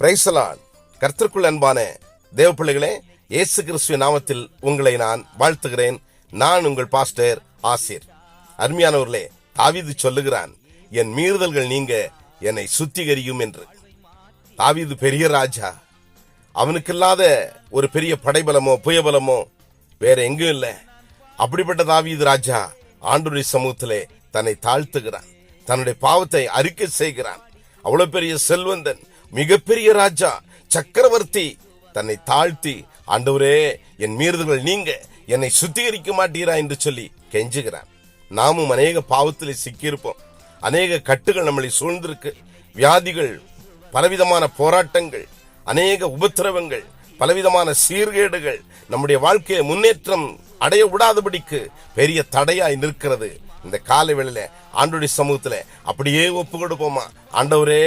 பிரைசலான் கர்த்தருக்குள் அன்பான தேவ பிள்ளைகளே இயேசு கிறிஸ்துவ நாமத்தில் உங்களை நான் வாழ்த்துகிறேன். நான் உங்கள் பாஸ்டர் ஆசிர். அருமையானவர்களே தாவீது சொல்லுகிறான் என் மீறுதல்கள் நீங்க என்னை சுத்திகரியும் என்று. தாவீது பெரிய ராஜா. அவனுக்கில்லாத ஒரு பெரிய படைபலமோ புயபலமோ வேற எங்கும் இல்லை. அப்படிப்பட்ட தாவீது ராஜா ஆண்டுடைய சமூகத்திலே தன்னை தாழ்த்துகிறான். தன்னுடைய பாவத்தை அறிக்கை செய்கிறான். அவ்வளவு பெரிய செல்வந்தன் மிகப்பெரிய ராஜா சக்கரவர்த்தி தன்னை தாழ்த்தி ஆண்டவரே என் மீறுதல்கள் நீங்க என்னை சுத்திகரிக்க மாட்டீரா? என்று சொல்லி கெஞ்சுகிறான். நாமும் அநேக பாவத்திலே சிக்கியிருப்போம். அநேக கட்டுகள் நம்மளை சூழ்ந்திருக்கு. வியாதிகள் பலவிதமான போராட்டங்கள் அநேக உபத்திரவங்கள் பலவிதமான சீர்கேடுகள் நம்முடைய வாழ்க்கையை முன்னேற்றம் அடைய விடாதபடிக்கு பெரிய தடையாய் நிற்கிறது. இந்த காலை வேளையில ஆண்டுடைய சமூகத்துல அப்படியே ஒப்பு கொடுப்போமா ஆண்டவரே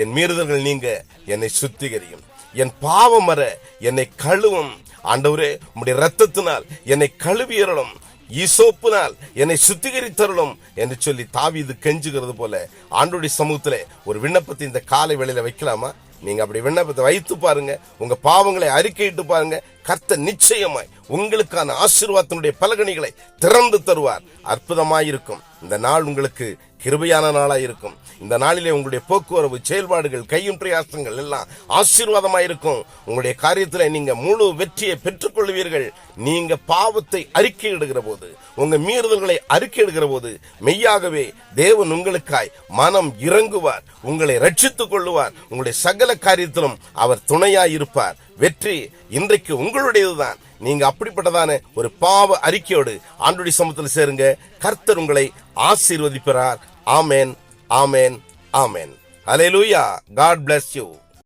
என் மீறுதல்கள் நீங்க என்னை சுத்திகரியும். என் பாவம் வர என்னை கழுவும். ஆண்டவரே உம்முடைய ரத்தத்தினால் என்னை கழுவியறலும் ஈசோப்புனால் என்னை சுத்திகரித்தருளும் என்று சொல்லி தாவிது கெஞ்சுகிறது போல ஆண்டுடைய சமூகத்தில் ஒரு விண்ணப்பத்தை இந்த காலை வேளையில வைக்கலாமா நீங்க அப்படி விண்ணப்பத்தை வைத்து பாருங்க உங்க பாவங்களை அறிக்கையிட்டு பாருங்க கர்த்த நிச்சயமாய் உங்களுக்கான ஆசீர்வாதத்தினுடைய பலகணிகளை திறந்து தருவார் அற்புதமாயிருக்கும் இந்த நாள் உங்களுக்கு கிருபையான நாளாக இருக்கும் இந்த நாளிலே உங்களுடைய போக்குவரவு செயல்பாடுகள் கையும் பிரயாசங்கள் எல்லாம் ஆசீர்வாதமாக இருக்கும் உங்களுடைய காரியத்தில் நீங்கள் முழு வெற்றியை பெற்றுக்கொள்வீர்கள். நீங்கள் பாவத்தை அறிக்கையிடுகிற போது உங்கள் மீறுதல்களை அறிக்கையிடுகிற போது மெய்யாகவே தேவன் உங்களுக்காய் மனம் இறங்குவார் உங்களை ரட்சித்துக் கொள்ளுவார் உங்களுடைய சகல காரியத்திலும் அவர் துணையாய் இருப்பார் வெற்றி இன்றைக்கு உங்களுடையதுதான். நீங்க அப்படிப்பட்டதான ஒரு பாவ அறிக்கையோடு ஆண்டுடி சமூகத்தில் சேருங்க. கர்த்தர் உங்களை ஆசீர்வதிப்பார். amen amen amen hallelujah God bless you